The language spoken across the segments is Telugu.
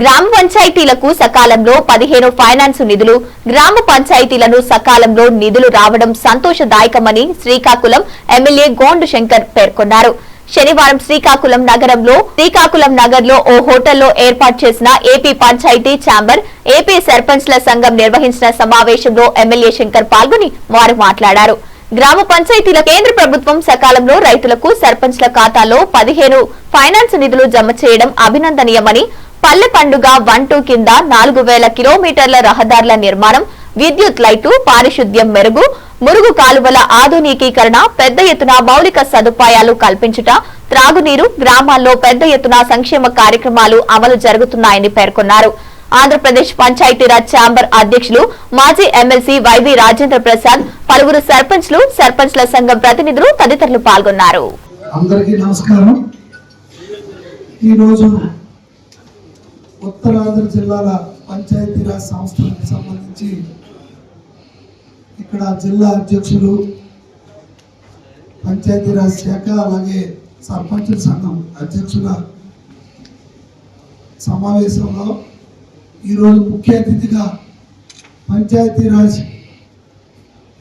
గ్రామ పంచాయతీలకు సకాలంలో పదిహేను ఫైనాన్స్ నిధులు గ్రామ పంచాయతీలను సకాలంలో నిధులు రావడం సంతోషదాయకమని శ్రీకాకుళం ఎమ్మెల్యే గోండు శంకర్ పేర్కొన్నారు. శనివారం శ్రీకాకుళం నగరంలో శ్రీకాకుళం నగర్లో ఓ హోటల్లో ఏర్పాటు చేసిన ఏపీ పంచాయతీ ఛాంబర్ ఏపీ సర్పంచ్ల సంఘం నిర్వహించిన సమావేశంలో ఎమ్మెల్యే శంకర్ పాల్గొని వారు మాట్లాడారు. గ్రామ పంచాయతీల కేంద్ర ప్రభుత్వం సకాలంలో రైతులకు సర్పంచ్ల ఖాతాలో పదిహేను ఫైనాన్స్ నిధులు జమ చేయడం అభినందనీయమని పల్లె పండుగ వన్ టూ కింద నాలుగు వేల కిలోమీటర్ల రహదారుల నిర్మాణం విద్యుత్ లైటు పారిశుద్ధ్యం మెరుగు మురుగు కాలువల ఆధునికీకరణ పెద్ద ఎత్తున మౌలిక సదుపాయాలు కల్పించుట త్రాగునీరు గ్రామాల్లో పెద్ద ఎత్తున సంక్షేమ కార్యక్రమాలు అమలు జరుగుతున్నాయని పేర్కొన్నారు. ఆంధ్రప్రదేశ్ పంచాయతీరాజ్ ఛాంబర్ అధ్యక్షులు మాజీ ఎమ్మెల్సీ వైవి రాజేంద్ర ప్రసాద్ పలువురు సర్పంచ్లు సర్పంచ్ల సంఘం ప్రతినిధులు తదితరులు పాల్గొన్నారు. అందరికీ నమస్కారం. ఈరోజు ఉత్తరాంధ్ర జిల్లాల పంచాయతీరాజ్ సంస్థలకు సంబంధించి ఇక్కడ జిల్లా అధ్యక్షులు పంచాయతీరాజ్ శాఖ అలాగే సర్పంచుల సంఘం అధ్యక్షుల సమావేశంలో ఈరోజు ముఖ్య అతిథిగా పంచాయతీరాజ్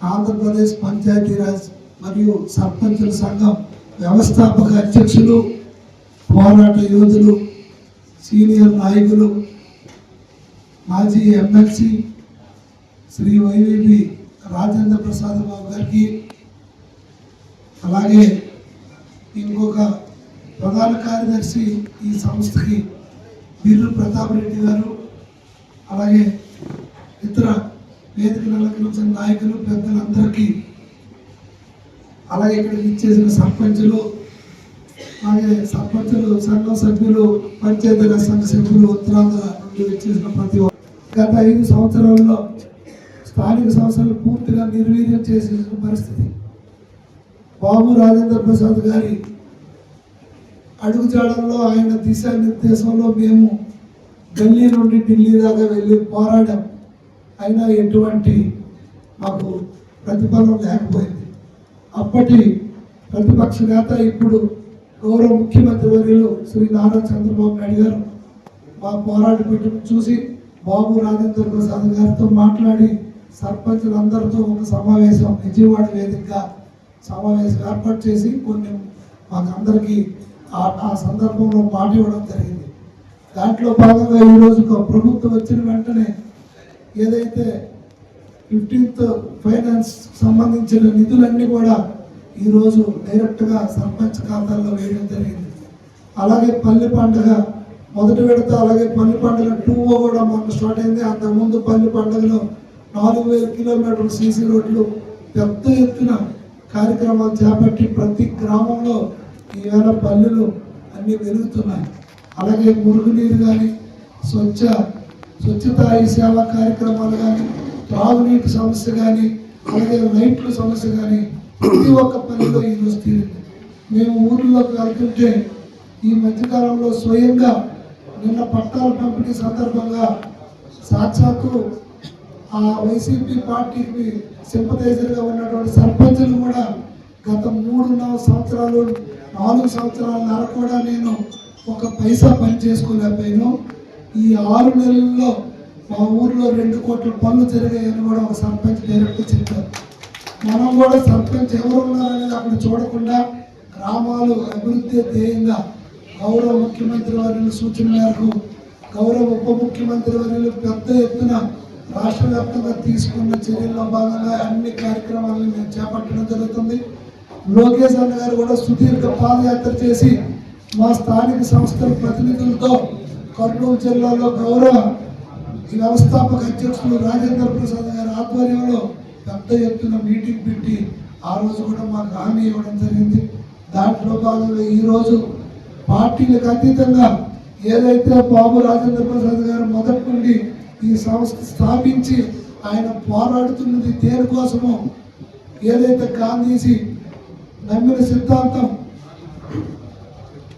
ఆంధ్రప్రదేశ్ పంచాయతీరాజ్ మరియు సర్పంచుల సంఘం వ్యవస్థాపక అధ్యక్షులు పోరాట యోధులు సీనియర్ నాయకులు మాజీ ఎమ్మెల్సీ శ్రీ వైవిపి రాజేంద్ర ప్రసాద్ బాబు గారికి అలాగే ఇంకొక ప్రధాన కార్యదర్శి ఈ సంస్థకి బిర్రు ప్రతాప్ రెడ్డి గారు అలాగే ఇతర వేదిక అలంకరించిన నాయకులు పెద్దలందరికీ అలాగే ఇక్కడికి ఇచ్చేసిన సర్పంచులు అలాగే సర్పంచులు సంఘం సభ్యులు పంచాయతీరాజ్ సంఘ సభ్యులు ఉత్తరాంధ్ర నుండి వచ్చేసిన ప్రతి గత ఐదు సంవత్సరాల్లో స్థానిక సంస్థలు పూర్తిగా నిర్వీర్యం చేసిన పరిస్థితి. బాబు రాజేంద్ర ప్రసాద్ గారి అడుగుజాడల్లో ఆయన దిశానిర్దేశంలో మేము ఢిల్లీ నుండి ఢిల్లీ దాకా వెళ్ళి పోరాడాం. అయినా ఎటువంటి మాకు ప్రతిఫలం లేకపోయింది. అప్పటి ప్రతిపక్ష నేత ఇప్పుడు గౌరవ ముఖ్యమంత్రి వర్యులు శ్రీ నారా చంద్రబాబు నాయుడు గారు మా పోరాట పీఠం చూసి బాబు రాజేంద్ర ప్రసాద్ గారితో మాట్లాడి సర్పంచులందరితో ఒక సమావేశం విజయవాడ వేదికగా సమావేశం ఏర్పాటు చేసి కొన్ని మాకందరికీ ఆ ఆ సందర్భంలో మాట ఇవ్వడం జరిగింది. దాంట్లో భాగంగా ఈరోజు ప్రభుత్వం వచ్చిన వెంటనే ఏదైతే ఫిఫ్టీన్త్ ఫైనాన్స్ సంబంధించిన నిధులన్నీ కూడా ఈరోజు డైరెక్ట్గా సర్పంచ్ ఖాతాల్లో వేయడం జరిగింది. అలాగే పల్లె పండుగ మొదటి విడత అలాగే పల్లె పండుగ టూ కూడా మొన్న స్టార్ట్ అయింది. అంతకుముందు పల్లె పండుగలో నాలుగు వేల కిలోమీటర్ల సీసీ రోడ్లు పెద్ద ఎత్తున కార్యక్రమాలు చేపట్టి ప్రతి గ్రామంలో ఈవేళ పల్లెలు అన్నీ వెలుగుతున్నాయి. అలాగే మురుగునీరు కానీ స్వచ్ఛ స్వచ్ఛత ఈ సేవా కార్యక్రమాలు కానీ త్రాగునీటి సమస్య కానీ అలాగే లైట్ల సమస్య కానీ ప్రతి ఒక్క పనిలో ఈరోజు తీరింది మేము ఊర్లోకి వెళ్తుంటే ఈ మధ్యకాలంలో స్వయంగా నిన్న పట్టాల పంపిణీ సందర్భంగా సాక్షాత్తు ఆ వైసీపీ పార్టీకి సింపతైజర్గా ఉన్నటువంటి సర్పంచులు కూడా గత మూడున్నర సంవత్సరాలు నాలుగు సంవత్సరాల కూడా నేను ఒక పైసా పని చేసుకోలేకపోయాను. ఈ ఆరు నెలల్లో మా ఊర్లో రెండు కోట్ల పనులు జరిగాయని కూడా ఒక సర్పంచ్ డైరెక్ట్ చెప్పారు. మనం కూడా సర్పంచ్ ఎవరు ఉన్నారనేది అక్కడ చూడకుండా గ్రామాలు అభివృద్ధి ధ్యేయంగా గౌరవ ముఖ్యమంత్రి వారిని సూచన మేరకు గౌరవ ఉప ముఖ్యమంత్రి వారిని పెద్ద ఎత్తున రాష్ట్ర వ్యాప్తంగా తీసుకున్న చర్యల్లో భాగంగా అన్ని కార్యక్రమాలను మేము చేపట్టడం జరుగుతుంది. లోకేష్ అన్న గారు కూడా సుదీర్ఘ పాదయాత్ర చేసి మా స్థానిక సంస్థల ప్రతినిధులతో కర్నూలు జిల్లాలో గౌరవ వ్యవస్థాపక అధ్యక్షులు రాజేంద్ర ప్రసాద్ గారి ఆధ్వర్యంలో పెద్ద ఎత్తున మీటింగ్ పెట్టి ఆ రోజు కూడా మాకు హామీ ఇవ్వడం జరిగింది. దాంట్లో భాగంగా ఈరోజు పార్టీలకు అతీతంగా ఏదైతే బాబు రాజేంద్ర ప్రసాద్ గారు మొదటి నుండి ఈ సంస్థ స్థాపించి ఆయన పోరాడుతున్నది దేనికోసమో ఏదైతే గాంధీజీ నమ్మిన సిద్ధాంతం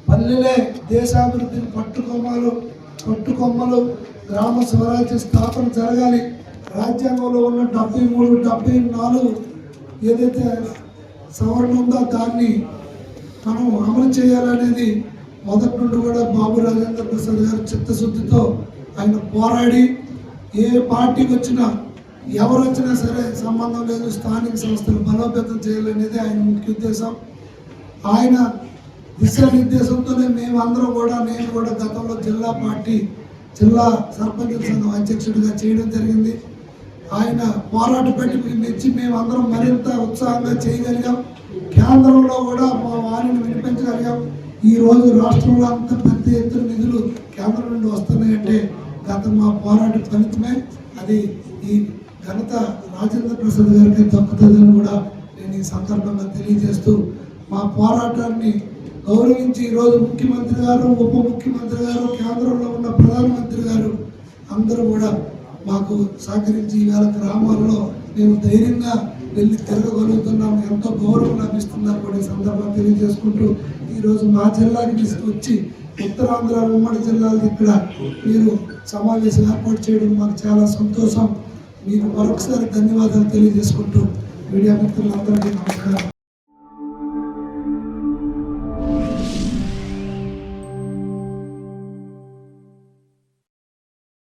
పల్లెలే దేశాభివృద్ధిని పట్టుకొమ్మలు పట్టుకొమ్మలు గ్రామ స్వరాజ్య స్థాపన జరగాలి. రాజ్యాంగంలో ఉన్న డెబ్బై మూడు డెబ్బై నాలుగు ఏదైతే సవరణ ఉందో దాన్ని మనం అమలు చేయాలనేది మొదటి నుండి కూడా బాబు రాజేంద్ర ప్రసాద్ గారు చిత్తశుద్ధితో ఆయన పోరాడి ఏ పార్టీకి వచ్చినా ఎవరు వచ్చినా సరే సంబంధం లేదు స్థానిక సంస్థలు బలోపేతం చేయాలనేది ఆయన ముఖ్య ఉద్దేశం. ఆయన దిశానిర్దేశంతోనే మేమందరం కూడా నేను కూడా గతంలో జిల్లా పార్టీ జిల్లా సర్పంచ్ సంఘం అధ్యక్షుడిగా చేయడం జరిగింది. ఆయన పోరాట పెట్టి మెచ్చి మేమందరం మరింత ఉత్సాహంగా చేయగలిగాం. కేంద్రంలో కూడా మా వారిని వినిపించగలిగాం. ఈ రోజు రాష్ట్రంలో అంత పెద్ద ఎత్తున నిధులు కేంద్రం నుండి వస్తున్నాయంటే గత మా పోరాట ఫలితమే. అది ఈ ఘనత రాజేంద్ర ప్రసాద్ గారికి దక్కుతుందని కూడా నేను ఈ సందర్భంగా తెలియజేస్తూ మా పోరాటాన్ని గౌరవించి ఈరోజు ముఖ్యమంత్రి గారు ఉప ముఖ్యమంత్రి గారు కేంద్రంలో ఉన్న ప్రధానమంత్రి గారు అందరూ కూడా మాకు సహకరించి ఈవేళ గ్రామాల్లో మేము ధైర్యంగా వెళ్ళి తిరగగలుగుతున్నాం. ఎంతో గౌరవం లభిస్తుందని కూడా ఈ సందర్భంగా తెలియజేసుకుంటూ ఈరోజు మా జిల్లాకి తీసుకొచ్చి ఉత్తరాంధ్ర ఉమ్మడి జిల్లాలు ఇక్కడ మీరు సమావేశం ఏర్పాటు చేయడం మాకు చాలా సంతోషం. మీకు మరొకసారి ధన్యవాదాలు తెలియజేసుకుంటూ మీడియా మిత్రులందరికీ నమస్కారం.